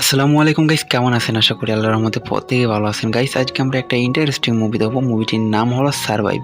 আসসালামু আলাইকুম গাইস কেমন আছেন? আশা করি আল্লাহর রহমতে প্রত্যেকে ভালো আছেন। গাইস আজকে আমরা একটা ইন্টারেস্টিং মুভি দেখব। মুভিটির নাম হলো সারভাইভ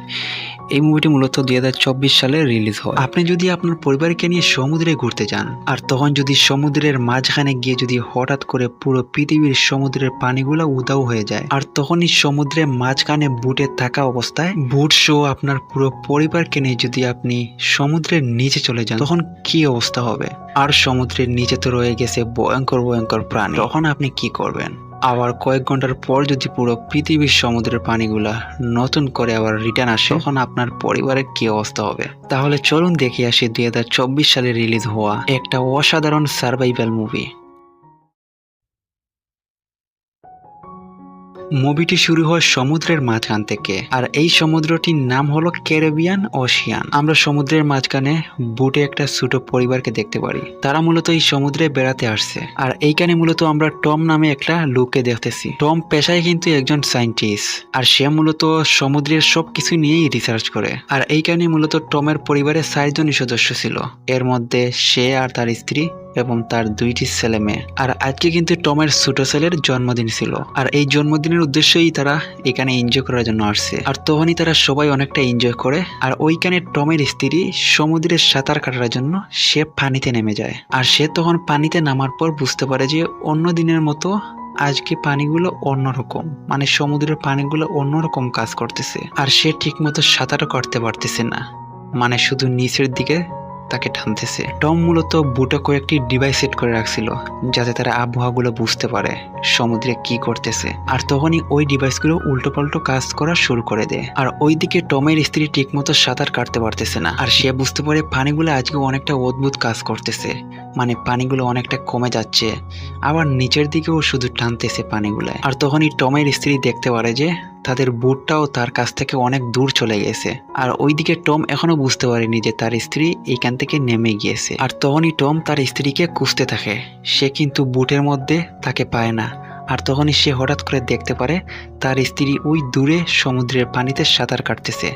এই মুভিটি মূলত দুই হাজার চব্বিশ সালে রিলিজ হয়। আপনি যদি আপনার পরিবারকে নিয়ে সমুদ্রে ঘুরতে যান, আর তখন যদি সমুদ্রের মাঝখানে গিয়ে যদি হঠাৎ করে পুরো পৃথিবীর সমুদ্রের পানিগুলো উদাও হয়ে যায়, আর তখনই সমুদ্রের মাঝখানে বুটে থাকা অবস্থায় বুট শো আপনার পুরো পরিবারকে নিয়ে যদি আপনি সমুদ্রের নিচে চলে যান, তখন কি অবস্থা হবে? আর সমুদ্রের নিচে তো রয়ে গেছে ভয়ঙ্কর ভয়ঙ্কর প্রাণী। তখন আপনি কি করবেন? আবার কয়েক ঘণ্টার পর যদি পুরো পৃথিবীর সমুদ্রের পানিগুলা নতুন করে আবার রিটার্ন আসে, তখন আপনার পরিবারের কি অবস্থা হবে? তাহলে চলুন দেখে আসি দুই হাজার চব্বিশ সালে রিলিজ হওয়া একটা অসাধারণ সার্ভাইভাল মুভি মুভিটি শুরু হয় সমুদ্রের মাঝখান থেকে, আর এই সমুদ্রটির নাম হলো ক্যারেবিয়ান ওশিয়ান। আমরা সমুদ্রের মাঝখানে বুটে একটা ছোট পরিবারকে দেখতে পারি। তারা মূলত এই সমুদ্রে বেড়াতে আসছে, আর এইখানে মূলত আমরা টম নামে একটা লোককে দেখতেছি। টম পেশায় কিন্তু একজন সায়েন্টিস্ট, আর সে মূলত সমুদ্রের সব কিছু নিয়েই রিসার্চ করে। আর এইখানে মূলত টমের পরিবারের চারজনই সদস্য ছিল। এর মধ্যে সে আর তার স্ত্রী এবং তার দুইটি ছেলে মেয়ে। আর আজকে কিন্তু টমের ছোট ছেলের জন্মদিন ছিল। আর এই জন্মদিনের উদ্দেশ্যেই তারা এখানে এনজয় করার জন্য আসছে। আর তখনই তারা সবাই অনেকটা এনজয় করে। আর ওইখানে টমের স্ত্রী সমুদ্রের সাঁতার কাটার জন্য সে পানিতে নেমে যায়। আর সে তখন পানিতে নামার পর বুঝতে পারে যে অন্য দিনের মতো আজকে পানিগুলো অন্যরকম। মানে সমুদ্রের পানিগুলো অন্যরকম কাজ করতেছে। আর সে ঠিকমতো সাঁতারও কাটতে পারতেছে না। মানে শুধু নিচের দিকে তাকে টানতেছে। টম মূলত বুটে কয়েকটি ডিভাইস সেট করে রাখছিল, যাতে তারা আবহাওয়াগুলো বুঝতে পারে, সমুদ্রে কি করতেছে। আর তখনই ওই ডিভাইসগুলো উল্টো পাল্টো কাজ করা শুরু করে দেয়। আর ওইদিকে টমের স্ত্রী ঠিকমতো সাঁতার কাটতে পারতেছে না। আর সে বুঝতে পারে পানিগুলো আজকে অনেকটা অদ্ভুত কাজ করতেছে। মানে পানিগুলো অনেকটা কমে যাচ্ছে। আবার নিচের দিকেও শুধু টানতেছে পানিগুলো। আর তখনই টমের স্ত্রী দেখতে পারে যে, তাদের বুটটাও তার কাছ থেকে অনেক দূর চলে গেছে। আর ওইদিকে টম এখনও বুঝতে পারেনি যে তার স্ত্রী এইখান থেকে নেমে গিয়েছে। আর তখনই টম তার স্ত্রীকে কুঁচতে থাকে। সে কিন্তু বুটের মধ্যে তাকে পায় না। আর তখনই সে হঠাৎ করে দেখতে পারে তার স্ত্রী ওই দূরে সমুদ্রের পানিতে সাঁতার কাটতেছে,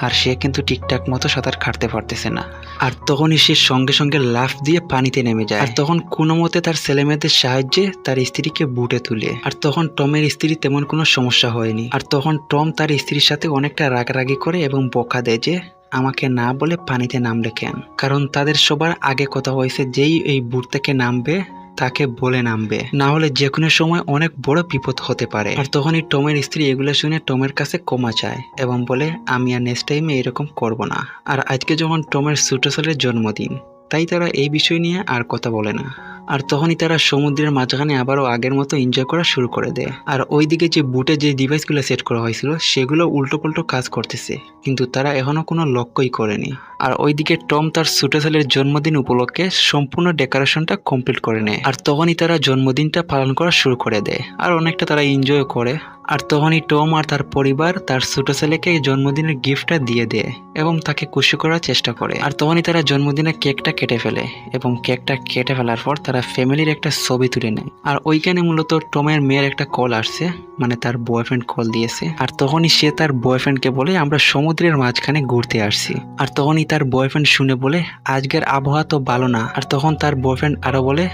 আর সে কিন্তু ঠিকঠাক মতো সাঁতার কাটতে পারতেছে না। আর তখনই সে সঙ্গে সঙ্গে লাফ দিয়ে পানিতে নেমে যায়। আর তখন কোনো মতে তার ছেলেমেয়েদের সাহায্যে তার স্ত্রীকে বুটে তুলে। আর তখন টমের স্ত্রী তেমন কোনো সমস্যা হয়নি। আর তখন টম তার স্ত্রীর সাথে অনেকটা রাগারাগি করে এবং বকা দেয় যে, আমাকে না বলে পানিতে নামলে কেন কারণ তাদের সবার আগে কথা হয়েছে যেই এই বুট থেকে নামবে তাকে বলে নামবে। না হলে যে কোনো সময় অনেক বড় বিপদ হতে পারে। আর তখনই টমের স্ত্রী এগুলো শুনে টমের কাছে কমা চায় এবং বলে, আমি আর নেক্সট টাইমে এরকম করব না। আর আজকে যখন টমের ছোট ছেলের জন্মদিন, তাই তারা এই বিষয় নিয়ে আর কথা বলে না। আর তখনই তারা সমুদ্রের মাঝখানে আবারও আগের মতো এনজয় করা শুরু করে দেয়। আর ওইদিকে যে বুটে যে ডিভাইসগুলো সেট করা হয়েছিল, সেগুলো উল্টো পাল্টো কাজ করতেছে। কিন্তু তারা এখনও কোনো লক্ষ্যই করেনি। আর ওইদিকে টম তার ছোট ছেলের জন্মদিন উপলক্ষে সম্পূর্ণ ডেকোরেশনটা কমপ্লিট করে নেয়। আর তখনই তারা জন্মদিনটা পালন করা শুরু করে দেয়। আর অনেকটা তারা এনজয়ও করে। আর তখনই টম আর তার পরিবার তার ছোট ছেলেকে জন্মদিনের গিফটটা দিয়ে দেয় এবং তাকে খুশি করার চেষ্টা করে। আর তখনই তারা জন্মদিনের কেকটা কেটে ফেলে এবং কেকটা কেটে ফেলার পর তারা ফ্যামিলির একটা ছবি তুলে নেয়। আর ওইখানে মূলত টমের মেয়ের একটা কল আসছে মানে তার বয়ফ্রেন্ড কল দিয়েছে। আর তখনই সে তার বয়ফ্রেন্ডকে বলে, আমরা সমুদ্রের মাঝখানে ঘুরতে আসছি। আর তখনই তার বয়ফ্রেন্ড শুনে বলে, আজকের আবহাওয়া তো ভালো না। আর তখন তার বয়ফ্রেন্ড আরও বলে,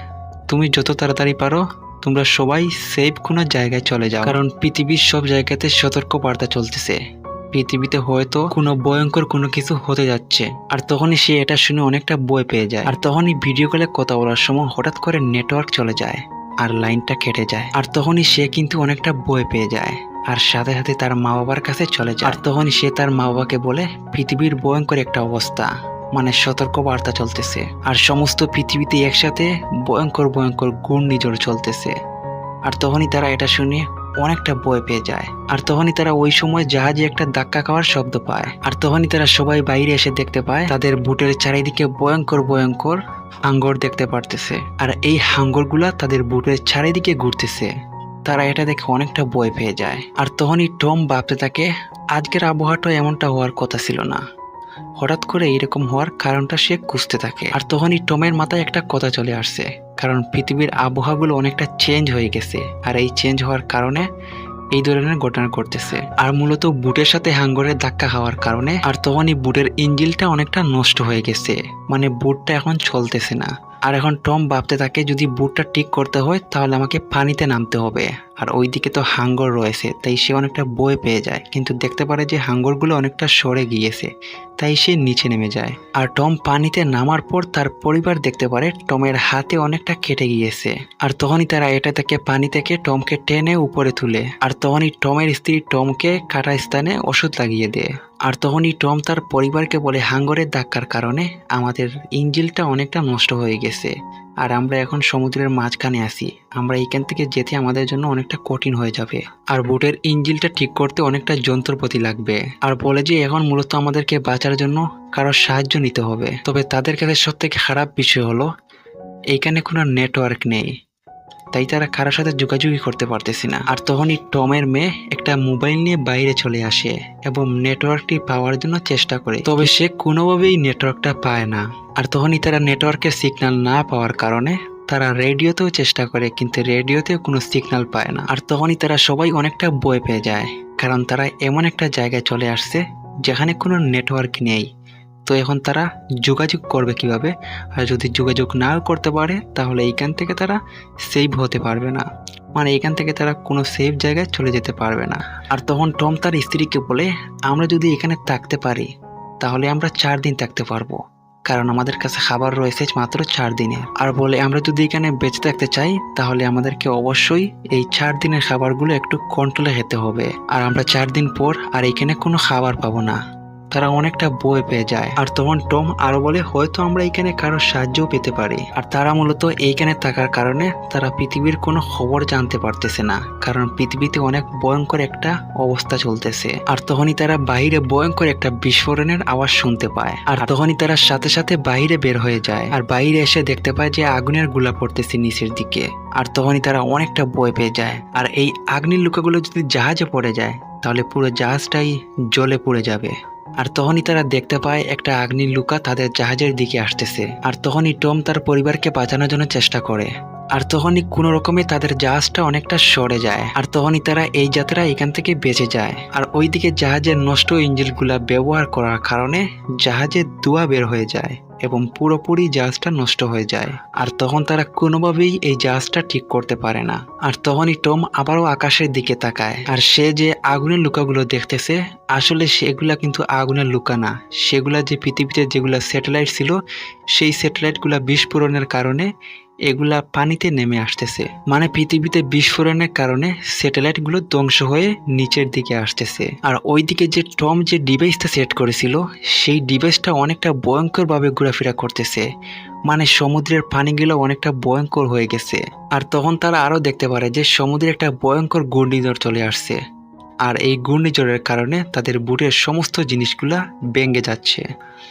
তুমি যত তাড়াতাড়ি পারো তোমরা সবাই সেফ কোনো জায়গায় চলে যাও। কারণ পৃথিবীর সব জায়গাতে সতর্ক বার্তা চলতেছে। পৃথিবীতে হয়তো কোনো ভয়ঙ্কর কোনো কিছু হতে যাচ্ছে। আর তখনই সে এটা শুনে অনেকটা বই পেয়ে যায়। আর তখনই ভিডিও কলে কথা বলার সময় হঠাৎ করে নেটওয়ার্ক চলে যায় আর লাইনটা কেটে যায়। আর তখনই সে কিন্তু অনেকটা বই পেয়ে যায়। আর সাথে সাথে তার মা বাবার কাছে চলে যায়। আর তখনই সে তার মা বাবাকে বলে, পৃথিবীর ভয়ঙ্কর একটা অবস্থা। মানে সতর্ক বার্তা চলতেছে। আর সমস্ত পৃথিবীতে একসাথে ভয়ঙ্কর ভয়ঙ্কর ঘূর্ণিঝড় চলতেছে। আর তখনই তারা এটা শুনে অনেকটা বয় পেয়ে যায়। আর তখনই তারা ওই সময় জাহাজে একটা ধাক্কা খাওয়ার শব্দ পায়। আর তখনই তারা সবাই বাইরে এসে দেখতে পায়, তাদের বুটের চারিদিকে ভয়ঙ্কর ভয়ঙ্কর হাঙ্গর দেখতে পারতেছে। আর এই হাঙ্গরগুলা তাদের বুটের চারিদিকে ঘুরতেছে। তারা এটা দেখে অনেকটা ভয় পেয়ে যায়। আর তখনই টম ভাবতে থাকে, আজকের আবহাওয়াটা এমনটা হওয়ার কথা ছিল না। হঠাৎ করে এরকম হওয়ার কারণটা সে খুঁজতে থাকে। আর তখনই টমের মাথায় একটা কথা চলে আসছে, কারণ পৃথিবীর আবহাওয়াগুলো অনেকটা চেঞ্জ হয়ে গেছে, আর এই চেঞ্জ হওয়ার কারণে এই ধরনের ঘটনা ঘটতেছে। আর মূলত বুটের সাথে হাঙ্গরের ধাক্কা হওয়ার কারণে, আর তখনই বুটের ইঞ্জিলটা অনেকটা নষ্ট হয়ে গেছে। মানে বুটটা এখন চলতেছে না। আর এখন টম ভাবতে থাকে, যদি বুটটা ঠিক করতে হয়, তাহলে আমাকে পানিতে নামতে হবে। আর ওইদিকে তো হাঙ্গর রয়েছে, তাই সে অনেকটা বয়ে পেয়ে যায়। কিন্তু দেখতে পারে যে হাঙ্গরগুলো অনেকটা সরে গিয়েছে, তাই সে নিচে নেমে যায়। আর টম পানিতে নামার পর তার পরিবার দেখতে পারে, টমের হাতে অনেকটা কেটে গিয়েছে। আর তখনই তারা এটা থেকে পানি থেকে টমকে টেনে উপরে তুলে। আর তখনই টমের স্ত্রী টমকে কাটা স্থানে ওষুধ লাগিয়ে দেয়। আর তখনই টম তার পরিবারকে বলে হাঙ্গরের ধাক্কার কারণে আমাদের ইঞ্জিলটা অনেকটা নষ্ট হয়ে গেছে। আর আমরা এখন সমুদ্রের মাঝখানে আছি। আমরা এইখান থেকে যেতে আমাদের জন্য অনেকটা কঠিন হয়ে যাবে। আর বোটের ইঞ্জিলটা ঠিক করতে অনেকটা যন্ত্রপাতি লাগবে। আর বলে যে এখন মূলত আমাদেরকে বাঁচার জন্য কারোর সাহায্য নিতে হবে। তবে তাদের কাছে সব থেকে খারাপ বিষয় হলো এইখানে কোনো নেটওয়ার্ক নেই। তাই তারা কারোর সাথে যোগাযোগই করতে পারতেছে না। আর তখনই টমের মেয়ে একটা মোবাইল নিয়ে বাইরে চলে আসে এবং নেটওয়ার্কটি পাওয়ার জন্য চেষ্টা করে। তবে সে কোনোভাবেই নেটওয়ার্কটা পায় না। আর তখনই তারা নেটওয়ার্কের সিগন্যাল না পাওয়ার কারণে তারা রেডিওতেও চেষ্টা করে, কিন্তু রেডিওতেও কোনো সিগন্যাল পায় না। আর তখনই তারা সবাই অনেকটা বয়ে পেয়ে যায়, কারণ তারা এমন একটা জায়গায় চলে আসছে যেখানে কোনো নেটওয়ার্ক নেই। তো এখন তারা যোগাযোগ করবে কীভাবে? আর যদি যোগাযোগ না করতে পারে, তাহলে এইখান থেকে তারা সেভ হতে পারবে না। মানে এখান থেকে তারা কোনো সেফ জায়গায় চলে যেতে পারবে না। আর তখন টম তার স্ত্রীকে বলে, আমরা যদি এখানে থাকতে পারি, তাহলে আমরা চার দিন থাকতে পারব। কারণ আমাদের কাছে খাবার রয়েছে মাত্র চার দিনে। আর বলে, আমরা যদি এখানে বেঁচে থাকতে চাই, তাহলে আমাদেরকে অবশ্যই এই চার দিনের খাবারগুলো একটু কন্ট্রোলে খেতে হবে। আর আমরা চার দিন পর আর এখানে কোনো খাবার পাবো না। তারা অনেকটা বই পেয়ে যায়। আর তখন টম আরও বলে, হয়তো আমরা এখানে কারোর সাহায্যও পেতে পারি। আর তারা মূলত এইখানে থাকার কারণে তারা পৃথিবীর কোনো খবর জানতে পারতেছে না, কারণ পৃথিবীতে অনেক ভয়ঙ্কর একটা অবস্থা চলতেছে। আর তখনই তারা বাইরে ভয়ঙ্কর একটা বিস্ফোরণের আওয়াজ শুনতে পায়। আর তখনই তারা সাথে সাথে বাইরে বের হয়ে যায়। আর বাইরে এসে দেখতে পায় যে আগুনেরগুলা পড়তেছে নিচের দিকে। আর তখনই তারা অনেকটা বয় পেয়ে যায়। আর এই আগ্নির লুকাগুলো যদি জাহাজে পড়ে যায়, তাহলে পুরো জাহাজটাই জলে পড়ে যাবে। আর তখনই তারা দেখতে পায় একটা আগ্নির লুকা তাদের জাহাজের দিকে আসতেছে। আর তখনই টম তার পরিবারকে বাঁচানোর জন্য চেষ্টা করে। আর তখনই কোনো রকমে তাদের জাহাজটা অনেকটা সরে যায়। আর তখনই তারা এই যাত্রা এখান থেকে বেঁচে যায়। আর ওইদিকে জাহাজের নষ্ট ইঞ্জিনগুলা ব্যবহার করার কারণে জাহাজের ধোঁয়া বের হয়ে যায়। এবং পুরোপুরি জাহাজটা নষ্ট হয়ে যায়। আর তখন তারা কোনোভাবেই এই জাহাজটা ঠিক করতে পারে না। আর তখনই টম আবারও আকাশের দিকে তাকায়। আর সে যে আগুনের লুকাগুলো দেখতেছে, আসলে সেগুলা কিন্তু আগুনের লুকা না। সেগুলা যে পৃথিবীতে যেগুলা স্যাটেলাইট ছিল, সেই স্যাটেলাইটগুলা বিস্ফোরণের কারণে এগুলা পানিতে নেমে আসতেছে। মানে পৃথিবীতে বিস্ফোরণের কারণে স্যাটেলাইটগুলো ধ্বংস হয়ে নিচের দিকে আসতেছে। আর ওইদিকে যে টম যে ডিভাইসটা সেট করেছিল, সেই ডিভাইসটা অনেকটা ভয়ঙ্করভাবে ঘোরাফেরা করতেছে। মানে সমুদ্রের পানিগুলো অনেকটা ভয়ঙ্কর হয়ে গেছে। আর তখন তারা আরও দেখতে পারে যে সমুদ্রে একটা ভয়ঙ্কর ঘূর্ণিঝড় চলে আসছে। আর এই ঘূর্ণিঝড়ের কারণে তাদের বুটের সমস্ত জিনিসগুলা ভেঙে যাচ্ছে।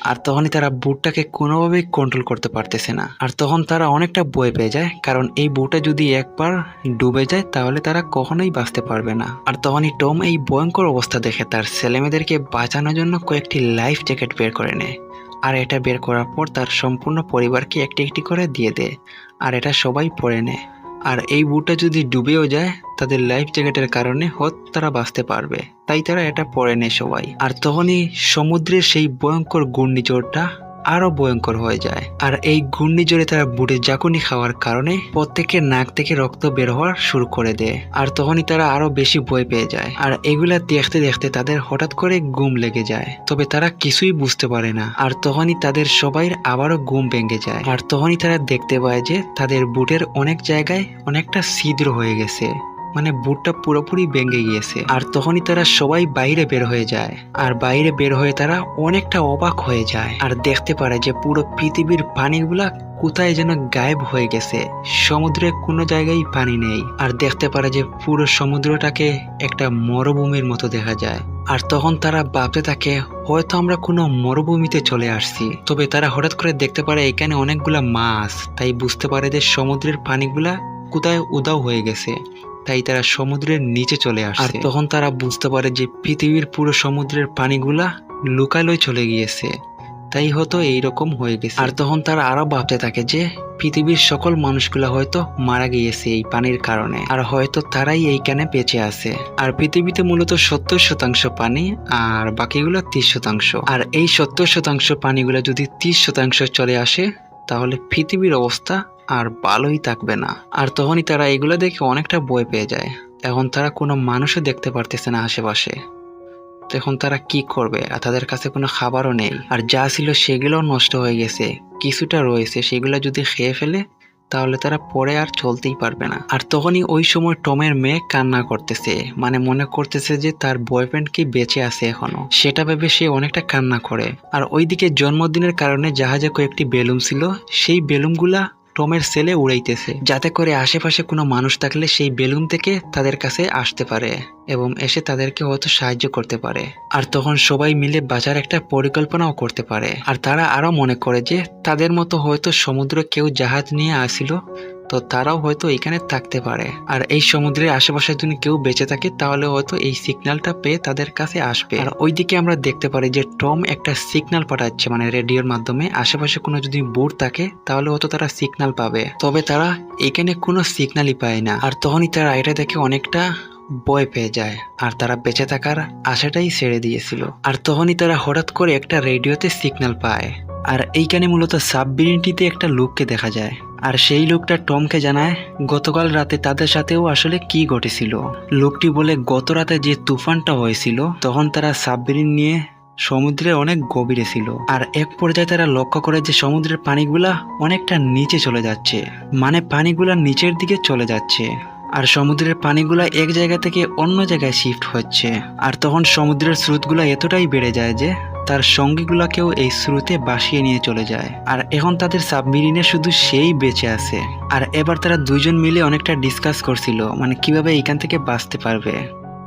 আর তখনই তারা বুটটাকে কোনোভাবেই কন্ট্রোল করতে পারতেছে না। আর তখন তারা অনেকটা বয়ে পেয়ে যায়, কারণ এই বুটটা যদি একবার ডুবে যায়, তাহলে তারা কখনোই বাঁচতে পারবে না। আর তখনই টম এই ভয়ঙ্কর অবস্থা দেখে তার ছেলেমেয়েদেরকে বাঁচানোর জন্য কয়েকটি লাইফ জ্যাকেট বের করে নেয়। আর এটা বের করার পর তার সম্পূর্ণ পরিবারকে একটি একটি করে দিয়ে দেয়। আর এটা সবাই পরে নেয়। আর এই বুটটা যদি ডুবেও যায়, তাদের লাইফ জ্যাকেটের কারণে হত তারা বাঁচতে পারবে। তাই তারা এটা পরে নেয় সবাই। আর তখনই সমুদ্রের সেই ভয়ঙ্কর ঘূর্ণিঝড়টা আরও ভয়ঙ্কর হয়ে যায়। আর এই ঘূর্ণিঝড়ে তারা বুটে জাকুনি খাওয়ার কারণে প্রত্যেকের নাক থেকে রক্ত বের হওয়া শুরু করে দেয়। আর তখনই তারা আরও বেশি ভয় পেয়ে যায়। আর এগুলা দেখতে দেখতে তাদের হঠাৎ করে ঘুম লেগে যায়। তবে তারা কিছুই বুঝতে পারে না। আর তখনই তাদের সবাই আবারও ঘুম ভেঙে যায়। আর তখনই তারা দেখতে পায় যে তাদের বুটের অনেক জায়গায় অনেকটা ছিদ্র হয়ে গেছে। মানে বুটটা পুরোপুরি ভেঙে গিয়েছে। আর তখনই তারা সবাই বাইরে বের হয়ে যায়। আর বাইরে বের হয়ে তারা অনেকটা অবাক হয়ে যায়। আর দেখতে পারে যে পুরো পৃথিবীর পানিগুলা কোথায় যেন গায়েব হয়ে গেছে। সমুদ্রে কোনো জায়গায় পানি নেই। আর দেখতে পারে যে পুরো সমুদ্রটাকে একটা মরুভূমির মতো দেখা যায়। আর তখন তারা ভাবতে থাকে, হয়তো আমরা কোনো মরুভূমিতে চলে আসছি। তবে তারা হঠাৎ করে দেখতে পারে এখানে অনেকগুলা মাছ। তাই বুঝতে পারে যে সমুদ্রের পানিগুলা কোথায় উদাও হয়ে গেছে। তাই তারা সমুদ্রের নিচে চলে আসে আর তখন তারা বুঝতে পারে যে পৃথিবীর পুরো সমুদ্রের পানিগুলা লুকালয় চলে গিয়েছে। তাই হয়তো এইরকম হয়ে গেছে। আর তখন তারা আরও ভাবতে থাকে যে পৃথিবীর সকল মানুষগুলা হয়তো মারা গিয়েছে এই পানির কারণে। আর হয়তো তারাই এইখানে বেঁচে আছে। আর পৃথিবীতে মূলত সত্তর শতাংশ পানি আর বাকিগুলো ত্রিশ শতাংশ। আর এই সত্তর শতাংশ পানিগুলো যদি ত্রিশ শতাংশ চলে আসে, তাহলে পৃথিবীর অবস্থা আর ভালোই থাকবে না। আর তখনই তারা এগুলো দেখে অনেকটা বই পেয়ে যায়। এখন তারা কোনো মানুষও দেখতে পারতেছে না আশেপাশে। তো এখন তারা কি করবে? আর তাদের কাছে কোনো খাবারও নেই। আর যা ছিল সেগুলোও নষ্ট হয়ে গেছে। কিছুটা রয়েছে, সেগুলো যদি খেয়ে ফেলে, তাহলে তারা পরে আর চলতেই পারবে না। আর তখনই ওই সময় টমের মেয়ে কান্না করতেছে। মানে মনে করতেছে যে তার বয়ফ্রেন্ড কি বেঁচে আছে এখনও। সেটা ভেবে সে অনেকটা কান্না করে। আর ওইদিকে জন্মদিনের কারণে জাহাজে কয়েকটি বেলুন ছিল। সেই বেলুনগুলা টমের সেলে উড়াইতেছে, যাতে করে আশেপাশে কোনো মানুষ থাকলে সেই বেলুন থেকে তাদের কাছে আসতে পারে। এবং এসে তাদেরকে হয়তো সাহায্য করতে পারে। আর তখন সবাই মিলে বাঁচার একটা পরিকল্পনাও করতে পারে। আর তারা আরও মনে করে যে তাদের মতো হয়তো সমুদ্র কেউ জাহাজ নিয়ে আসিল, তো তারাও হয়তো এখানে থাকতে পারে। আর এই সমুদ্রের আশেপাশে যদি কেউ বেঁচে থাকে, তাহলে হয়তো এই সিগন্যালটা পেয়ে তাদের কাছে আসবে। আর ওইদিকে আমরা দেখতে পারি যে টম একটা সিগন্যাল পাঠাচ্ছে মানে রেডিওর মাধ্যমে। আশেপাশে কোনো যদি বোর্ড থাকে, তাহলে হয়তো তারা সিগন্যাল পাবে। তবে তারা এখানে কোনো সিগন্যালই পায় না। আর তখনই তারা এটা দেখে অনেকটা ভয় পেয়ে যায়, আর তারা বেঁচে থাকার আশাটাই ছেড়ে দিয়েছিল। আর তখনই তারা হঠাৎ করে একটা রেডিওতে সিগন্যাল পায়, আর এইখানে মূলত সাবমেরিনটিতে একটা লোককে দেখা যায়। আর সেই লোকটা টমকে জানায়, গতকাল রাতে তাদের সাথেও আসলে কি ঘটেছিল? লোকটি বলে, গত রাতে যে তুফানটা হয়েছিল, তখন তারা সাবমেরিন নিয়ে সমুদ্রে অনেক গভীরে ছিল। আর এক পর্যায়ে তারা লক্ষ্য করে যে সমুদ্রের পানিগুলা অনেকটা নিচে চলে যাচ্ছে মানে পানিগুলা নিচের দিকে চলে যাচ্ছে। আর সমুদ্রের পানিগুলা এক জায়গা থেকে অন্য জায়গায় শিফট হচ্ছে। আর তখন সমুদ্রের স্রোতগুলো এতটাই বেড়ে যায় যে, তার সঙ্গীগুলাকেও এই স্রোতে বাসিয়ে নিয়ে চলে যায়। আর এখন তাদের সাবমেরিনে শুধু সেই বেঁচে আছে। আর এবার তারা দুইজন মিলে অনেকটা ডিসকাস করছিল মানে কীভাবে এখান থেকে বাঁচতে পারবে।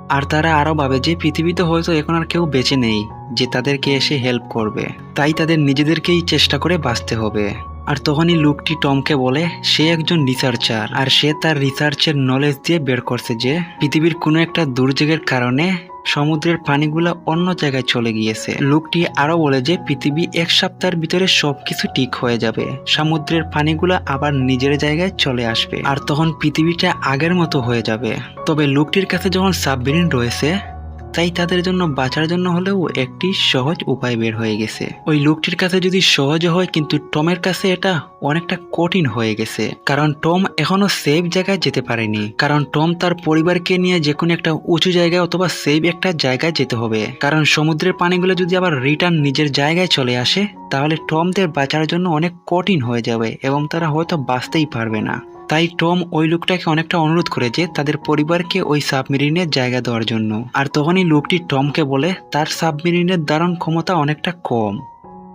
আর তারা আরও ভাবে যে, পৃথিবীতে হয়তো এখন আর কেউ বেঁচে নেই, যে তাদেরকে এসে হেল্প করবে। তাই তাদের নিজেদেরকেই চেষ্টা করে বাঁচতে হবে। আর তখনই লোকটি টমকে বলে, সে একজন রিসার্চার আর সে তার রিসার্চের নলেজ দিয়ে বের করছে যে, পৃথিবীর কোনো একটা দুর্যোগের কারণে সমুদ্রের পানিগুলা অন্য জায়গায় চলে গিয়েছে। লোকটি আরও বলে যে, পৃথিবী এক সপ্তাহের ভিতরে সবকিছু ঠিক হয়ে যাবে। সমুদ্রের পানিগুলা আবার নিজের জায়গায় চলে আসবে। আর তখন পৃথিবীটা আগের মতো হয়ে যাবে। তবে লোকটির কাছে যখন সাবমেরিন রয়েছে তাই তাদের জন্য বাঁচার জন্য হলেও একটি সহজ উপায় বের হয়ে গেছে। ওই লোকটির কাছে যদি সহজ হয়, কিন্তু টমের কাছে এটা অনেকটা কঠিন হয়ে গেছে। কারণ টম এখনও সেফ জায়গায় যেতে পারেনি। কারণ টম তার পরিবারকে নিয়ে যে কোনো একটা উঁচু জায়গায় অথবা সেফ একটা জায়গায় যেতে হবে। কারণ সমুদ্রের পানিগুলো যদি আবার রিটার্ন নিজের জায়গায় চলে আসে, তাহলে টমদের বাঁচার জন্য অনেক কঠিন হয়ে যাবে এবং তারা হয়তো বাঁচতেই পারবে না। তাই টম ওই লোকটাকে অনেকটা অনুরোধ করে যে তাদের পরিবারকে ওই সাবমেরিনের জায়গা দেওয়ার জন্য। আর তখনই লোকটি টমকে বলে, তার সাবমেরিনের দারুণ ক্ষমতা অনেকটা কম।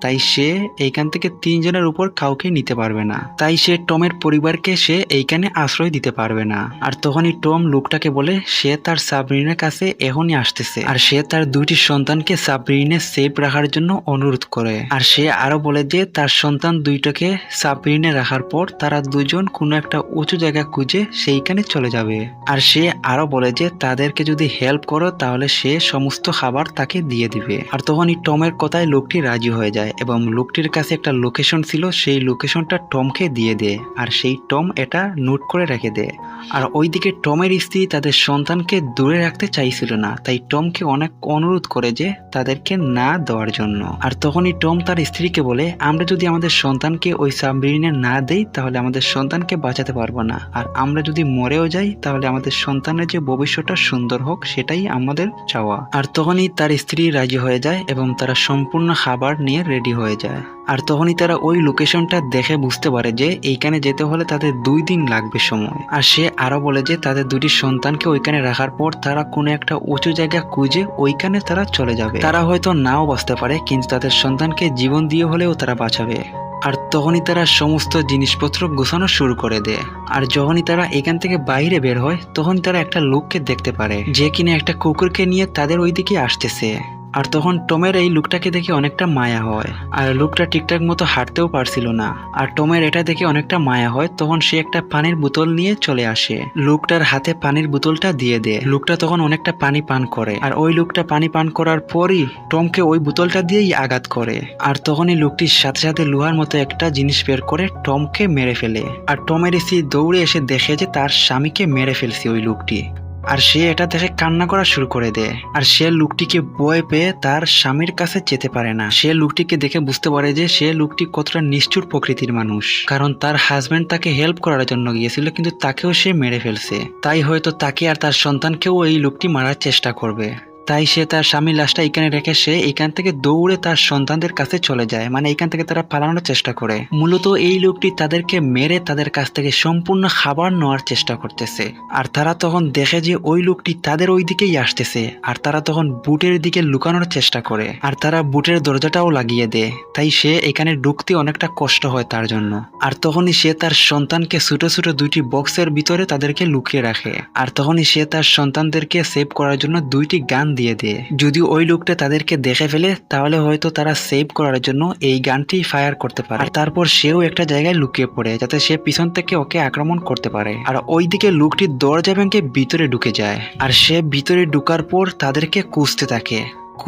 তাই সে এইখান থেকে তিনজনের উপর কাউকে নিতে পারবে না। তাই সে টমের পরিবারকে সে এইখানে আশ্রয় দিতে পারবে না। আর তখনই টম লোকটাকে বলে, সে তার সাবরিনের কাছে এখনই আসতেছে। আর সে তার দুইটি সন্তানকে সাবমেরিনে সেফ রাখার জন্য অনুরোধ করে। আর সে আরও বলে যে, তার সন্তান দুইটাকে সাবরিনে রাখার পর তারা দুজন কোনো একটা উঁচু জায়গা খুঁজে সেইখানে চলে যাবে। আর সে আরও বলে যে, তাদেরকে যদি হেল্প করো, তাহলে সে সমস্ত খাবার তাকে দিয়ে দিবে। আর তখনই টমের কথায় লোকটি রাজি হয়ে যায়। এবং লোকটির কাছে একটা লোকেশন ছিল, সেই লোকেশনটা টমকে দিয়ে দেয় আর সেই টম এটা নোট করে রেখে দেয় আর ওইদিকে টমের স্ত্রী তাদের সন্তানকে দূরে রাখতে চাইছিল না, তাই টমকে অনেক অনুরোধ করে যে তাদেরকে না দেওয়ার জন্য। আর তখনই টম তার স্ত্রীকে বলে, আমরা যদি আমাদের সন্তানকে ওই সাবমেরিনে না দেই, তাহলে আমাদের সন্তানকে বাঁচাতে পারব না। আর আমরা যদি মরেও যাই, তাহলে আমাদের সন্তানের যে ভবিষ্যৎটা সুন্দর হোক, সেটাই আমাদের চাওয়া। আর তখনই তার স্ত্রী রাজি হয়ে যায় এবং তারা সম্পূর্ণ খাবার নিয়ে রেডি হয়ে যায়। আর তখনই তারা ওই লোকেশনটা দেখে বুঝতে পারে যে এইখানে যেতে হলে তাদের দুই দিন লাগবে সময়। আর সে আরও বলে যে তাদের দুটি সন্তানকে ওইখানে রাখার পর তারা কোনো একটা উঁচু জায়গা খুঁজে ওইখানে তারা চলে যাবে। তারা হয়তো নাও বাঁচতে পারে, কিন্তু তাদের সন্তানকে জীবন দিয়ে হলেও তারা বাঁচাবে। আর তখনই তারা সমস্ত জিনিসপত্র গোছানো শুরু করে দেয়। আর যখনই তারা এখান থেকে বাইরে বের হয়, তখন তারা একটা লোককে দেখতে পারে, যে কিনা একটা কুকুরকে নিয়ে তাদের ওইদিকে আসতেছে। আর তখন টমের এই লুকটাকে দেখে অনেকটা মায়া হয়। আর লুকটা ঠিকঠাক মতো হাঁটতেও পারছিল না। আর টমের এটা দেখে অনেকটা মায়া হয়, তখন সে একটা পানির বোতল নিয়ে চলে আসে। লোকটার হাতে পানির বোতলটা দিয়ে দেয়। লোকটা তখন অনেকটা পানি পান করে। আর ওই লোকটা পানি পান করার পরই টমকে ওই বোতলটা দিয়েই আঘাত করে। আর তখনই লোকটির সাথে সাথে লোহার মতো একটা জিনিস বের করে টমকে মেরে ফেলে। আর টমের স্ত্রী দৌড়ে এসে দেখে যে তার স্বামীকে মেরে ফেলছে ওই লোকটি। আর সে এটা দেখে কান্না করা শুরু করে দেয়। আর সে লোকটিকে বয় পেয়ে তার স্বামীর কাছে যেতে পারে না। সে লোকটিকে দেখে বুঝতে পারে যে সে লোকটি কতটা নিষ্ঠুর প্রকৃতির মানুষ। কারণ তার হাজব্যান্ড তাকে হেল্প করার জন্য গিয়েছিল, কিন্তু তাকেও সে মেরে ফেলছে। তাই হয়তো তাকে আর তার সন্তানকেও এই লোকটি মারার চেষ্টা করবে। তাই সে তার স্বামীর লাশটা এখানে রেখে সে এখান থেকে দৌড়ে তার সন্তানদের কাছে চলে যায়। মানে এখান থেকে তারা পালানোর চেষ্টা করে। মূলত এই লোকটি তাদেরকে মেরে তাদের কাছ থেকে সম্পূর্ণ খাবার নেওয়ার চেষ্টা করতেছে। আর তারা তখন দেখে যে ওই লোকটি তাদের ওই দিকেই আসতেছে। আর তারা তখন বুটের দিকে লুকানোর চেষ্টা করে। আর তারা বুটের দরজাটাও লাগিয়ে দেয়। তাই সে এখানে ঢুকতে অনেকটা কষ্ট হয় তার জন্য। আর তখনই সে তার সন্তানকে ছোট ছোট দুইটি বক্সের ভিতরে তাদেরকে লুকিয়ে রাখে। আর তখনই সে তার সন্তানদেরকে সেভ করার জন্য দুইটি গান দিয়ে দেয় যদি ওই লোকটা তাদেরকে দেখে ফেলে, তাহলে হয়তো তারা সেভ করার জন্য এই গানটি ফায়ার করতে পারে। আর তারপর সেও একটা জায়গায় লুকিয়ে পড়ে, যাতে সে পিছন থেকে ওকে আক্রমণ করতে পারে। আর ওইদিকে লোকটি দরজা ভেঙে ভিতরে ঢুকে যায়। আর সে ভিতরে ঢুকার পর তাদেরকে কুঁচতে থাকে।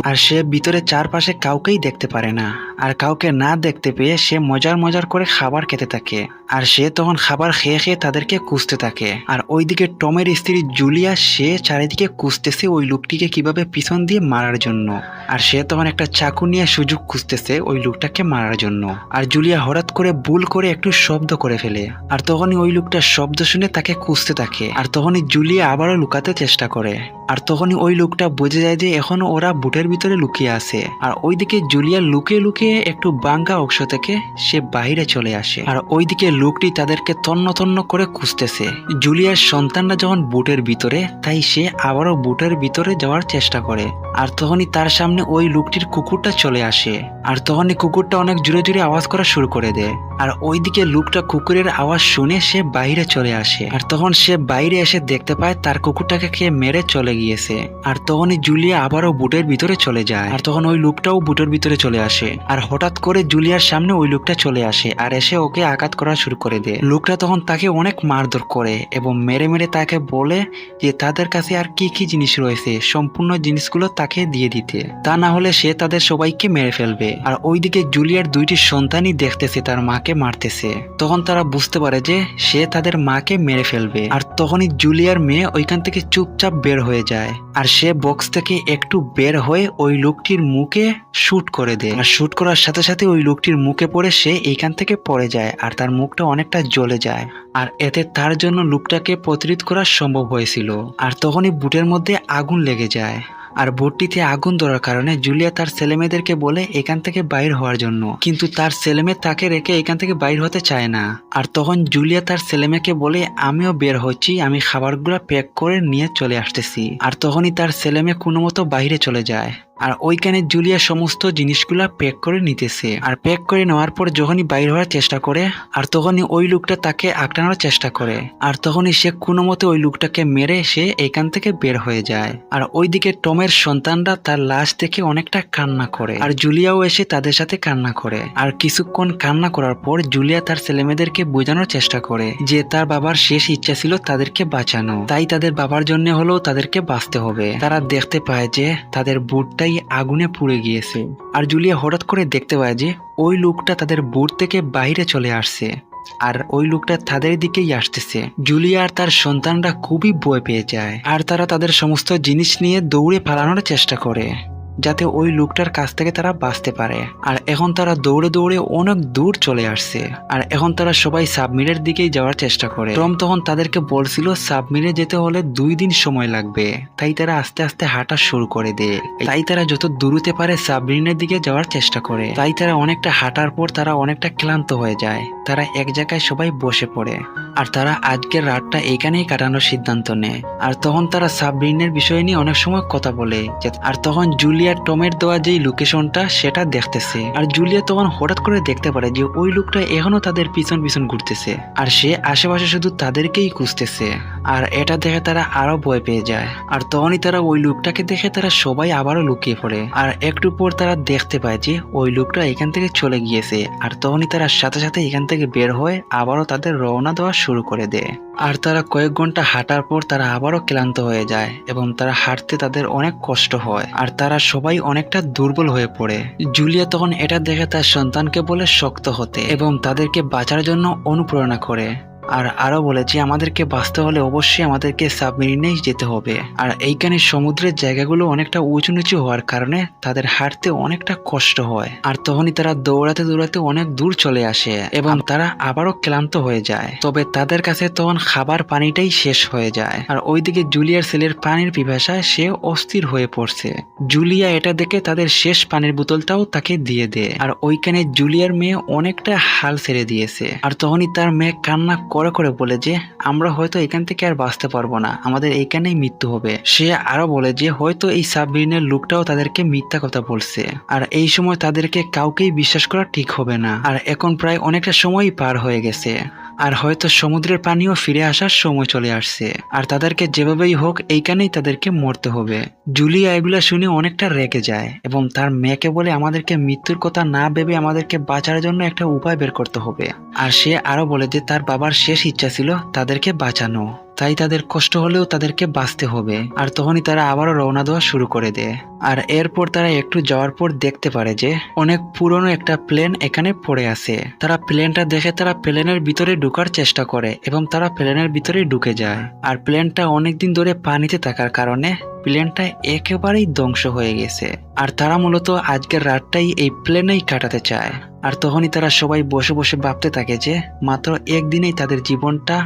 আর সে ভিতরে চারপাশে কাউকেই দেখতে পারে না। আর কাউকে না দেখতে পেয়ে সে মজার মজার করে খাবার খেতে থাকে। আর সে তখন খাবার খেয়ে খেয়ে তাদেরকে খুঁজতে থাকে। আর ওইদিকে টমের স্ত্রী জুলিয়া, সে চারিদিকে খুঁজতেছে ওই লোকটিকে কীভাবে পিছন দিয়ে মারার জন্য। আর সে তখন একটা চাকু নিয়ে সুযোগ খুঁজতেছে ওই লোকটাকে মারার জন্য। আর জুলিয়া হঠাৎ করে ভুল করে একটু শব্দ করে ফেলে। আর তখনই ওই লোকটা শব্দ শুনে তাকে খুঁজতে থাকে। আর তখনই জুলিয়া আবারও লুকাতে চেষ্টা করে। আর তখনই ওই লোকটা বুঝে যায় যে এখনও ওরা বুটের ভিতরে লুকিয়ে আছে। আর ওইদিকে জুলিয়া লুকিয়ে লুকিয়ে একটু বাঙ্গা অংশ থেকে সে বাইরে চলে আসে। আর ওইদিকে লোকটি তাদেরকে তন্ন তন্ন করে খুঁজতেছে। জুলিয়ার সন্তানরা যখন বুটের ভিতরে, তাই সে আবারও বুটের ভিতরে যাওয়ার চেষ্টা করে। আর তখনই তার সামনে ওই লোকটির কুকুরটা চলে আসে। আর তখনই কুকুরটা অনেক জোরে জোরে আওয়াজ করা শুরু করে দেয়। আর ওইদিকে লোকটা কুকুরের আওয়াজ শুনে সে বাইরে চলে আসে। আর তখন সে বাইরে এসে দেখতে পায় তার কুকুরটাকে খেয়ে মেরে চলে গিয়েছে। আর তখনই জুলিয়া আবারও বুটের ভিতরে চলে যায়। আর তখন ওই লোকটাও বুটের ভিতরে চলে আসে। আর হঠাৎ করে জুলিয়ার সামনে ওই লোকটা চলে আসে আর এসে ওকে আঘাত করা শুরু করে দেয়। লোকটা তখন তাকে অনেক মারধর করে এবং মেরে মেরে তাকে বলে যে তাদের কাছে আর কি কি জিনিস রয়েছে, সম্পূর্ণ জিনিসগুলো তাকে দিয়ে দিতে। তা না হলে সে তাদের সবাইকে মেরে ফেলবে। আর ওইদিকে জুলিয়ার দুইটি সন্তানই দেখতেছে তার মাকে মারতেছে। তখন তারা বুঝতে পারে যে সে তাদের মাকে মেরে ফেলবে। আর তখনই জুলিয়ার মেয়ে ওইখান থেকে চুপচাপ বের হয়ে যায়। আর সে বক্স থেকে একটু বের হয়ে ওই লোকটির মুখে শ্যুট করে দেয়। আর শুট করার সাথে সাথে ওই লোকটির মুখে পড়ে সে এইখান থেকে পড়ে যায় আর তার মুখটা অনেকটা জ্বলে যায়। আর এতে তার জন্য লোকটাকে প্রতিরোধ করা সম্ভব হয়েছিল। আর তখনই বুটের মধ্যে আগুন লেগে যায়। আর বোটটিতে আগুন ধরার কারণে জুলিয়া তার ছেলেমেয়েদেরকে বলে এখান থেকে বাইর হওয়ার জন্য। কিন্তু তার ছেলেমেয়ে তাকে রেখে এখান থেকে বাইর হতে চায় না। আর তখন জুলিয়া তার ছেলেমেয়েকে বলে, আমিও বের হচ্ছি, আমি খাবারগুলো প্যাক করে নিয়ে চলে আসতেছি। আর তখনই তার ছেলেমেয়ে কোনো মতো বাইরে চলে যায়। আর ওইখানে জুলিয়া সমস্ত জিনিসগুলা প্যাক করে নিতেছে। আর প্যাক করে নেওয়ার পর যখনই বাইর হওয়ার চেষ্টা করে, আর তখনই ওই লোকটা তাকে আটকানোর চেষ্টা করে। আর তখনই সে কোনো মতে ওই লোকটাকে মেরে সে এখান থেকে বের হয়ে যায়। আর ওইদিকে টমের সন্তানরা তার লাশ দেখে অনেকটা কান্না করে। আর জুলিয়াও এসে তাদের সাথে কান্না করে। আর কিছুক্ষণ কান্না করার পর জুলিয়া তার ছেলেমেয়েদেরকে বোঝানোর চেষ্টা করে যে তার বাবার শেষ ইচ্ছা ছিল তাদেরকে বাঁচানো। তাই তাদের বাবার জন্য হলেও তাদেরকে বাঁচতে হবে। তারা দেখতে পায় যে তাদের বুটটাই আগুনে পুড়ে গিয়েছে। আর জুলিয়া হঠাৎ করে দেখতে পায় যে, ওই লোকটা তাদের বোর্ড থেকে বাইরে চলে আসছে। আর ওই লোকটা তাদের দিকেই আসতেছে। জুলিয়া আর তার সন্তানরা খুবই ভয় পেয়ে যায়। আর তারা তাদের সমস্ত জিনিস নিয়ে দৌড়ে পালানোর চেষ্টা করে। যাতে ওই লোকটার কাছ থেকে তারা বাঁচতে পারে। আর এখন তারা দৌড়ে দৌড়ে অনেক দূর চলে আসছে। আর এখন তারা সবাই সাবমিরের দিকেই যাওয়ার চেষ্টা করে। টম তখন তাদেরকে বলছিল সাবমিরে যেতে হলে দুই দিন সময় লাগবে। তাই তারা আস্তে আস্তে হাঁটা শুরু করে দেয় তাই তারা যত দূরতে পারে সাবমিনের দিকে যাওয়ার চেষ্টা করে। তাই তারা অনেকটা হাঁটার পর তারা অনেকটা ক্লান্ত হয়ে যায়। তারা এক জায়গায় সবাই বসে পড়ে। আর তারা আজকের রাতটা এখানেই কাটানোর সিদ্ধান্ত নেয়। আর তখন তারা সাবরিনের বিষয় নিয়ে অনেক সময় কথা বলে। আর তখন জুলিয়া টমের দেওয়া যেই লোকেশনটা সেটা দেখতেছে। আর জুলিয়া তখন হঠাৎ করে দেখতে পারে যে ওই লোকটা এখনও তাদের পিছন পিছন ঘুরতেছে। আর সে আশেপাশে শুধু তাদেরকেই খুঁজতেছে। আর এটা দেখে তারা আরও ভয় পেয়ে যায়। আর তখনই তারা ওই লোকটাকে দেখে তারা সবাই আবারও লুকিয়ে পড়ে। আর একটু পর তারা দেখতে পায় যে ওই লোকটা এখান থেকে চলে গিয়েছে। আর তখনই তারা সাথে সাথে এখান থেকে বের হয়ে আবারও তাদের রওনা দেওয়া শুরু করে দেয়। আর তারা কয়েক ঘণ্টা হাঁটার পর তারা আবারও ক্লান্ত হয়ে যায় এবং তারা হাঁটতে তাদের অনেক কষ্ট হয়। আর তারা সবাই অনেকটা দুর্বল হয়ে পড়ে। জুলিয়া তখন এটা দেখে তার সন্তানকে বলে শক্ত হতে এবং তাদেরকে বাঁচার জন্য অনুপ্রেরণা করে। আর আরও বলে যে আমাদেরকে বাঁচতে হলে অবশ্যই আমাদেরকে সাবমেরিনেই যেতে হবে। আর এইখানে সমুদ্রের জায়গাগুলো অনেকটা উঁচু নিচু হওয়ার কারণে তাদের হাঁটতে অনেকটা কষ্ট হয়। আর তখনই তারা দৌড়াতে দৌড়াতে অনেক দূর চলে আসে এবং তারা আবারও ক্লান্ত হয়ে যায়। তবে তাদের কাছে তখন খাবার পানিটাই শেষ হয়ে যায়। আর ওইদিকে জুলিয়ার ছেলের পানির পিপাসায় সে অস্থির হয়ে পড়ছে। জুলিয়া এটা দেখে তাদের শেষ পানির বোতলটাও তাকে দিয়ে দেয়। আর ওইখানে জুলিয়ার মেয়ে অনেকটা হাল ছেড়ে দিয়েছে। আর তখনই তার মেয়ে কান্না করে করে বলে যে, আমরা হয়তো এখান থেকে আর বাঁচতে পারব না। আমাদের এখানেই মৃত্যু হবে। সে আরও বলে যে, হয়তো এই সাবমেরিনের লোকটাও তাদেরকে মিথ্যা কথা বলছে। আর এই সময় তাদেরকে কাউকেই বিশ্বাস করা ঠিক হবে না। আর এখন প্রায় অনেকটা সময়ই পার হয়ে গেছে। আর হয়তো সমুদ্রের পানিও ফিরে আসার সময় চলে আসছে। আর তাদেরকে যেভাবেই হোক, এইখানেই তাদেরকে মরতে হবে। জুলিয়া এগুলা শুনে অনেকটা রেগে যায় এবং তার মেয়েকে বলে আমাদেরকে মৃত্যুর কথা না ভেবে আমাদেরকে বাঁচার জন্য একটা উপায় বের করতে হবে। আর সে আরও বলে যে, তার বাবার শেষ ইচ্ছা ছিল তাদেরকে বাঁচানো। তাই তাদের কষ্ট হলেও তাদেরকে বাঁচতে হবে। আর তখনই তারা আবারও রওনা দেওয়া শুরু করে দেয়। আর এরপর তারা একটু যাওয়ার পর দেখতে পারে যে, অনেক পুরনো একটা প্লেন এখানে পড়ে আছে। তারা প্লেনটা দেখে তারা প্লেনের ভিতরে ঢুকার চেষ্টা করে এবং তারা প্লেনের ভিতরে ঢুকে যায়। আর প্লেনটা অনেকদিন ধরে পানিতে থাকার কারণে প্লেনটা একেবারেই ধ্বংস হয়ে গেছে। আর তারা মূলত আজকের রাতটাই এই প্লেনেই কাটাতে চায়। আর তখনই তারা সবাই বসে বসে ভাবতে থাকে যে, মাত্র একদিনেই তাদের জীবনটা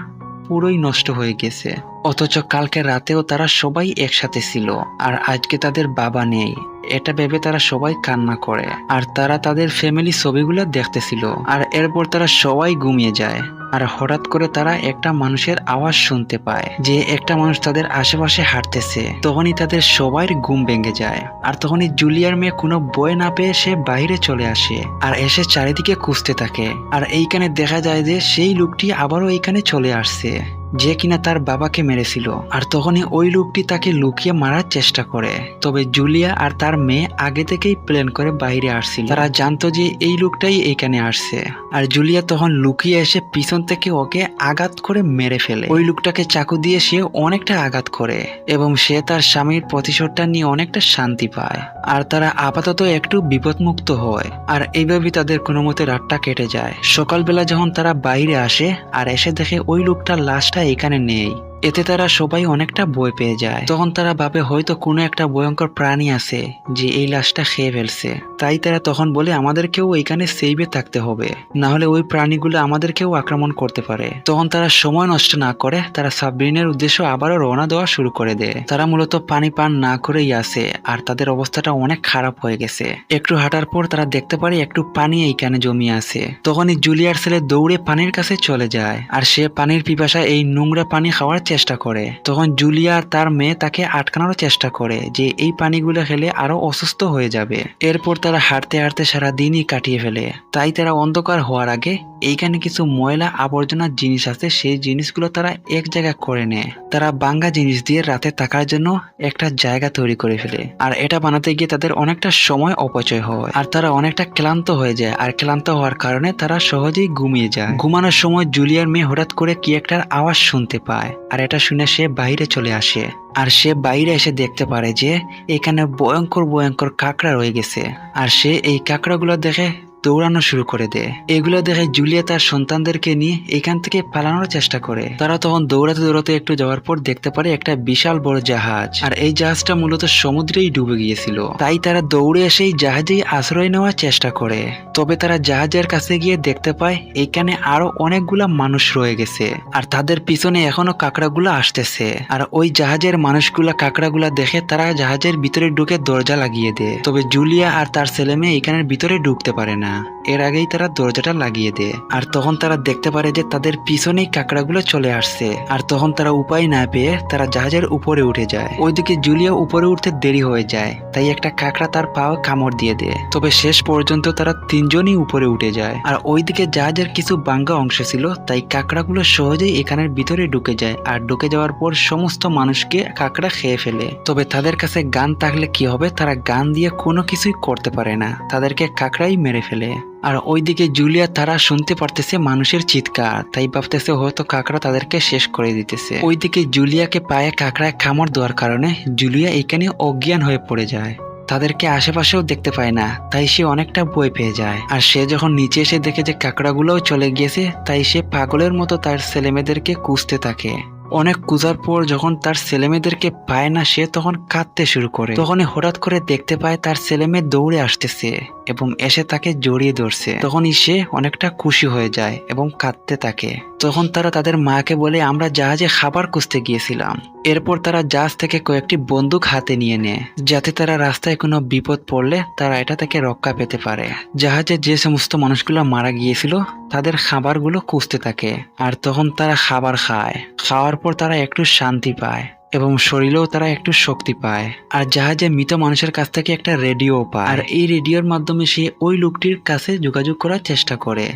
পুরোই নষ্ট হয়ে গেছে। অথচ কালকে রাতেও তারা সবাই একসাথে ছিল, আর আজকে তাদের বাবা নেই। এটা ভেবে তারা সবাই কান্না করে, আর তারা তাদের ফ্যামিলি ছবিগুলো দেখতেছিল, আর এরপর তারা সবাই ঘুমিয়ে যায়। আর হঠাৎ করে তারা একটা মানুষের আওয়াজ শুনতে পায়, যে একটা মানুষ তাদের আশেপাশে হাঁটতেছে। তখনই তাদের সবাই ঘুম ভেঙে যায়, আর তখনই জুলিয়ার মেয়ে কোনো বই না পেয়ে সে বাইরে চলে আসে, আর এসে চারিদিকে খুঁজতে থাকে। আর এইখানে দেখা যায় যে সেই লোকটি আবারও এইখানে চলে আসছে, যে কিনা তার বাবাকে মেরেছিল। আর তখনই ওই লোকটি তাকে লুকিয়ে মারার চেষ্টা করে। তবে জুলিয়া আর তার মেয়ে আগে থেকেই প্ল্যান করে বাইরে আসছিল। তারা জানতো যে এই লোকটাই এখানে আসছে। আর জুলিয়া তখন লুকিয়ে এসে পিছন থেকে ওকে আঘাত করে মেরে ফেলে? ওই লোকটাকে চাকু দিয়ে সে অনেকটা আঘাত করে এবং সে তার স্বামীর প্রতিশোধটা নিয়ে অনেকটা শান্তি পায়। আর তারা আপাতত একটু বিপদমুক্ত হয় আর এইভাবে তাদের কোনো মতে রাতটা কেটে যায়। সকালবেলা যখন তারা বাইরে আসে আর এসে দেখে ওই লোকটার লাশটা এখানে নেই এতে তারা সবাই অনেকটা বই পেয়ে যায়। তখন তারা ভাবে হয়তো কোনো একটা ভয়ঙ্কর প্রাণী আছে যে এই লাশটা খেয়ে ফেলছে। তাই তারা তখন বলে, আমাদেরকেও এখানে সেভে থাকতে হবে। না হলে ওই প্রাণীগুলো আমাদেরকেও আক্রমণ করতে পারে। তখন তারা সময় নষ্ট না করে তারা সাবরিনের উদ্দেশ্য আবারও রওনা দেওয়া শুরু করে দেয়। তারা মূলত পানি পান না করেই আসে আর তাদের অবস্থাটা অনেক খারাপ হয়ে গেছে। একটু হাঁটার পর তারা দেখতে পারে একটু পানি এইখানে জমিয়ে আছে। তখনই জুলিয়ার ছেলে দৌড়ে পানির কাছে চলে যায়। আর সে পানির পিপাসায় এই নোংরা পানি খাওয়ার চেষ্টা করে। তখন জুলিয়া আর তার মেয়ে তাকে আটকানোর চেষ্টা করে যে এই পানিগুলো খেলে আরও অসুস্থ হয়ে যাবে। এরপর তারা হাঁটতে হাঁটতে সারা দিনই কাটিয়ে ফেলে। তাই তারা অন্ধকার হওয়ার আগে এইখানে কিছু ময়লা আবর্জনার জিনিস আছে, সেই জিনিসগুলো তারা এক জায়গায় করে নেয়। তারা বাঙ্গা জিনিস দিয়ে রাতে থাকার জন্য একটা জায়গা তৈরি করে ফেলে। আর এটা বানাতে গিয়ে তাদের অনেকটা সময় অপচয় হয়। আর তারা অনেকটা ক্লান্ত হয়ে যায়। আর ক্লান্ত হওয়ার কারণে তারা সহজেই ঘুমিয়ে যায়। ঘুমানোর সময় জুলিয়ার মেয়ে হঠাৎ করে কি একটার আওয়াজ শুনতে পায়। আর এটা শুনে সে বাইরে চলে আসে। আর সে বাইরে এসে দেখতে পারে যে, এখানে ভয়ঙ্কর ভয়ঙ্কর কাঁকড়া রয়ে গেছে। আর সে এই কাঁকড়াগুলো দেখে দৌড়ানো শুরু করে দেয়। এগুলো দেখে জুলিয়া তার সন্তানদেরকে নিয়ে এখান থেকে পালানোর চেষ্টা করে। তারা তখন দৌড়াতে দৌড়াতে একটু যাওয়ার পর দেখতে পারে একটা বিশাল বড় জাহাজ। আর এই জাহাজটা মূলত সমুদ্রেই ডুবে গিয়েছিল। তাই তারা দৌড়ে এসে এই জাহাজেই আশ্রয় নেওয়ার চেষ্টা করে। তবে তারা জাহাজের কাছে গিয়ে দেখতে পায়, এখানে আরও অনেকগুলা মানুষ রয়ে গেছে। আর তাদের পিছনে এখনও কাঁকড়াগুলো আসতেছে। আর ওই জাহাজের মানুষগুলা কাঁকড়াগুলা দেখে তারা জাহাজের ভিতরে ঢুকে দরজা লাগিয়ে দেয়। তবে জুলিয়া আর তার ছেলে মেয়ে এখানের ভিতরে ঢুকতে পারে না। এর আগেই তারা দরজাটা লাগিয়ে দেয় আর তখন তারা দেখতে পারে যে তাদের পিছনেই কাঁকড়াগুলো চলে আসছে। আর তখন তারা উপায় না পেয়ে তারা জাহাজের উপরে উঠে যায়। ওইদিকে জুলিয়া উপরে উঠতে দেরি হয়ে যায়। তাই একটা কাঁকড়া তার পাও কামড় দিয়ে দেয় তবে শেষ পর্যন্ত তারা তিনজনই উপরে উঠে যায়। আর ওইদিকে জাহাজের কিছু বাঙ্গা অংশ ছিল, তাই কাঁকড়াগুলো সহজেই এখানের ভিতরে ঢুকে যায়। আর ঢুকে যাওয়ার পর সমস্ত মানুষকে কাঁকড়া খেয়ে ফেলে। তবে তাদের কাছে গান থাকলে কি হবে? তারা গান দিয়ে কোনো কিছুই করতে পারে না। তাদেরকে কাঁকড়াই মেরে ফেলে। আর ওইদিকে জুলিয়া তারা শুনতে পারতেছে মানুষের চিৎকার, তাই ভাবতেছে হয়তো কাঁকড়া তাদেরকে শেষ করে দিতেছে। ওইদিকে জুলিয়াকে পায়ে কাঁকড়ায় কামড় দেওয়ার কারণে জুলিয়া এখানে অজ্ঞান হয়ে পড়ে যায়। তাদেরকে আশেপাশেও দেখতে পায় না, তাই সে অনেকটা বই পেয়ে যায়। আর সে যখন নিচে এসে দেখে যে কাঁকড়াগুলোও চলে গিয়েছে, তাই সে পাগলের মতো তার ছেলেমেয়েদেরকে খুঁজতে থাকে। অনেক কুজার পর যখন তার ছেলেমেয়েদেরকে পায় না, সে তখন কাঁদতে শুরু করে। তখনই হঠাৎ করে দেখতে পায় তার ছেলেমেয়ে দৌড়ে আসতেছে এবং এসে তাকে জড়িয়ে ধরছে। তখনই সে অনেকটা খুশি হয়ে যায় এবং কাঁদতে থাকে। তখন তারা তাদের মাকে বলে, আমরা জাহাজে খাবার খুঁজতে গিয়েছিলাম। এরপর তারা জাহাজ থেকে কয়েকটি বন্দুক হাতে নিয়ে নেয়। যাতে তারা রাস্তায় কোনো বিপদ পড়লে তারা এটা থেকে রক্ষা পেতে পারে। জাহাজে যে সমস্ত মানুষগুলো মারা গিয়েছিল, তাদের খাবারগুলো খুঁজতে থাকে। আর তখন তারা খাবার খায়। খাওয়ার পর তারা একটু শান্তি পায় এবং শরীরেও তারা একটু শক্তি পায়। আর জাহাজে মৃত মানুষের কাছ থেকে একটা রেডিও পায়। আর এই রেডিওর মাধ্যমে সে ওই লোকটির কাছে যোগাযোগ করার চেষ্টা করে,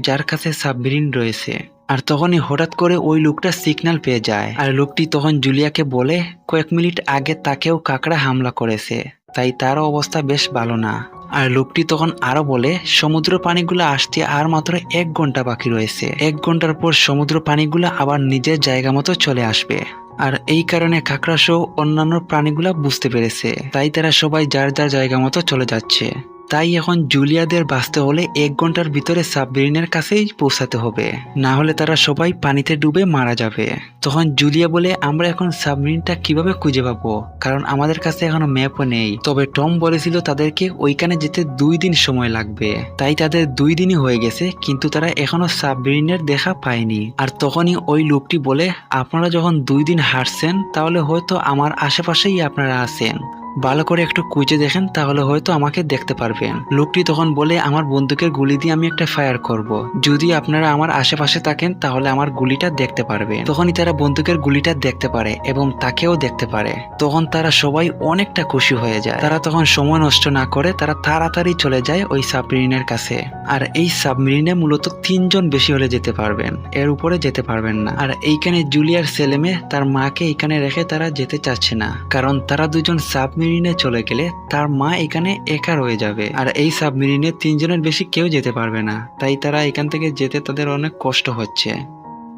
যার কাছে সাবমেরিন রয়েছে। আর তখনই হঠাৎ করে ওই লোকটা সিগন্যাল পেয়ে যায়। আর লোকটি তখন জুলিয়াকে বলে, কয়েক মিনিট আগে তাকেও কাকড়া হামলা করেছে। তাই তারও অবস্থা বেশ ভালো না। আর লোকটি তখন আরও বলে সমুদ্র পানিগুলো আসতে আর মাত্র এক ঘণ্টা বাকি রয়েছে। এক ঘণ্টার পর সমুদ্র পানিগুলো আবার নিজের জায়গা মতো চলে আসবে। আর এই কারণে কাঁকড়া সহ অন্যান্য প্রাণীগুলা বুঝতে পেরেছে। তাই তারা সবাই যার যার জায়গা মতো চলে যাচ্ছে। তাই এখন জুলিয়াদের বাঁচতে হলে এক ঘণ্টার ভিতরে সাবমেরিনের কাছেই পৌঁছাতে হবে। না হলে তারা সবাই পানিতে ডুবে মারা যাবে। তখন জুলিয়া বলে, আমরা এখন সাবমেরিনটা কীভাবে খুঁজে পাবো? কারণ আমাদের কাছে এখনও ম্যাপও নেই। তবে টম বলেছিল, তাদেরকে ওইখানে যেতে দুই দিন সময় লাগবে। তাই তাদের দুই দিনই হয়ে গেছে, কিন্তু তারা এখনও সাবমেরিনের দেখা পায়নি। আর তখনই ওই লোকটি বলে, আপনারা যখন দুই দিন হাঁটছেন, তাহলে হয়তো আমার আশেপাশেই আপনারা আছেন। ভালো করে একটু খুঁজে দেখেন, তাহলে হয়তো আমাকে দেখতে পারবেন। লোকটি তখন বলে, আমার বন্দুকের গুলি দিয়ে আমি একটা ফায়ার করব। যদি আপনারা আমার আশেপাশে থাকেন, তাহলে আমার গুলিটা দেখতে পারবেন। তখনই তারা বন্দুকের গুলিটা দেখতে পারে এবং তাকেও দেখতে পারে। তখন তারা সবাই অনেকটা খুশি হয়ে যায়। তারা তখন সময় নষ্ট না করে তারা তাড়াতাড়ি চলে যায় ওই সাবমেরিনের কাছে। আর এই সাবমেরিনে মূলত তিনজন বেশি হলে যেতে পারবেন। এর উপরে যেতে পারবেন না। আর এইখানে জুলিয়ার ছেলেমে তার মাকে এখানে রেখে তারা যেতে চাচ্ছে না। কারণ তারা দুজন সাবমেরিনে চলে গেলে তার মা এখানে একা রয়ে যাবে। আর এই সাবমেরিনে তিনজনের বেশি কেউ যেতে পারবে না। তাই তারা এখান থেকে যেতে তাদের অনেক কষ্ট হচ্ছে।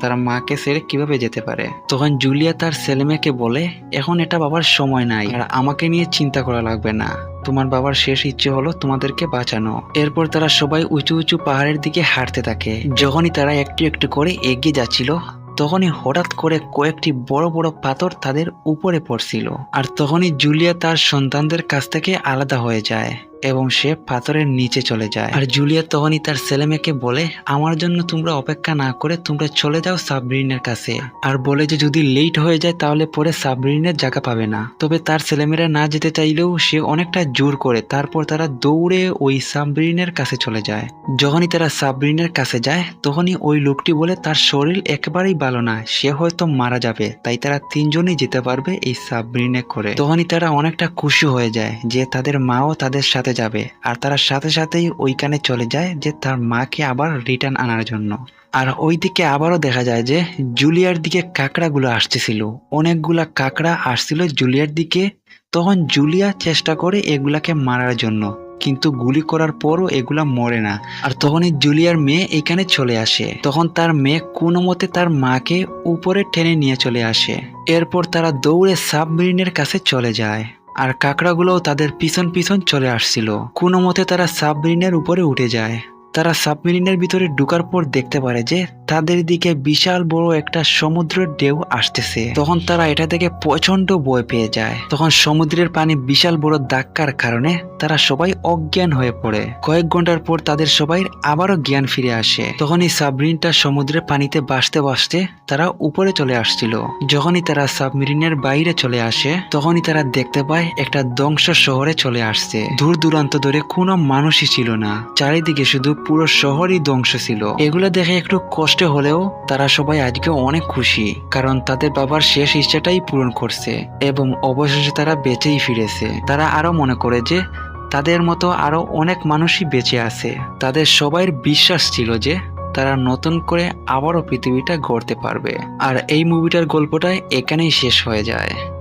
তারা মাকে ছেড়ে কীভাবে যেতে পারে? তখন জুলিয়া তার ছেলেমেয়েকে বলে, এখন এটা বাবার সময় নাই। আর আমাকে নিয়ে চিন্তা করা লাগবে না। তোমার বাবার শেষ ইচ্ছে হলো তোমাদেরকে বাঁচানো। এরপর তারা সবাই উঁচু উঁচু পাহাড়ের দিকে হাঁটতে থাকে। যখনই তারা একটু একটু করে এগিয়ে যাচ্ছিল তখনই হঠাৎ করে কয়েকটি বড় বড় পাথর তাদের উপরে পড়ছিল। আর তখনই জুলিয়া তার সন্তানদের কাছ থেকে আলাদা হয়ে যায়। এবং সে পাথরের নিচে চলে যায়। আর জুলিয়া তখনই তার ছেলেমেয়েকে বলে, আমার জন্য তোমরা অপেক্ষা না করে তোমরা চলে যাও সাবরিনের কাছে। আর বলে যে যদি লেট হয়ে যায় তাহলে পরে সাবরিনের জায়গা পাবে না। তবে তার ছেলেমেয়েরা না যেতে চাইলেও সে অনেকটা জোর করে। তারপর তারা দৌড়ে ওই সাবরিনের কাছে চলে যায়। যখনই তারা সাবরিনের কাছে যায়, তখনই ওই লোকটি বলে, তার শরীর একেবারেই ভালো না। সে হয়তো মারা যাবে। তাই তারা তিনজনই যেতে পারবে এই সাবরিনে করে তখনই তারা অনেকটা খুশি হয়ে যায় যে তাদের মাও তাদের সাথে যাবে। আর তারা সাথে সাথেই ওইখানে চলে যায় যে তার মাকে আবার রিটার্ন আনার জন্য। আর ওইদিকে আবারও দেখা যায় যে জুলিয়ার দিকে কাঁকড়াগুলো আসতেছিল। অনেকগুলা কাঁকড়া আসছিল জুলিয়ার দিকে। তখন জুলিয়া চেষ্টা করে এগুলাকে মারার জন্য। কিন্তু গুলি করার পরও এগুলা মরে না। আর তখনই জুলিয়ার মেয়ে এখানে চলে আসে। তখন তার মেয়ে কোনো মতে তার মাকে উপরে টেনে নিয়ে চলে আসে। এরপর তারা দৌড়ে সাবমেরিনের কাছে চলে যায়। আর কাঁকড়াগুলোও তাদের পিছন পিছন চলে আসছিল। কোনো মতে তারা সাবমেরিনের উপরে উঠে যায়। তারা সাবমেরিনের ভিতরে ঢুকার পর দেখতে পারে যে তাদের দিকে বিশাল বড় একটা সমুদ্রের ঢেউ আসতেছে। তখন তারা এটা থেকে প্রচণ্ড বয় পেয়ে যায়। তখন সমুদ্রের পানি বিশাল বড় ধাক্কার কারণে তারা সবাই অজ্ঞান হয়ে পড়ে। কয়েক ঘণ্টার পর তাদের সবাই আবারও জ্ঞান ফিরে আসে। তখন এই সাবমেরিনটা সমুদ্রের পানিতে বাসতে বাসতে তারা উপরে চলে আসছিল। যখনই তারা সাবমেরিনের বাইরে চলে আসে, তখনই তারা দেখতে পায় একটা ধ্বংস শহরে চলে আসছে। দূর দূরান্ত ধরে কোনো মানুষই ছিল না। চারিদিকে শুধু পুরো শহরই ধ্বংস ছিল। এগুলো দেখে একটু কষ্ট হলেও তারা সবাই আজকে অনেক খুশি, কারণ তাদের বাবার শেষ ইচ্ছাটাই পূরণ করছে এবং অবশেষে তারা বেঁচেই ফিরেছে। তারা আরও মনে করে যে তাদের মতো আরও অনেক মানুষই বেঁচে আছে। তাদের সবাইয়ের বিশ্বাস ছিল যে তারা নতুন করে আবারও পৃথিবীটা গড়তে পারবে। আর এই মুভিটার গল্পটা এখানেই শেষ হয়ে যায়।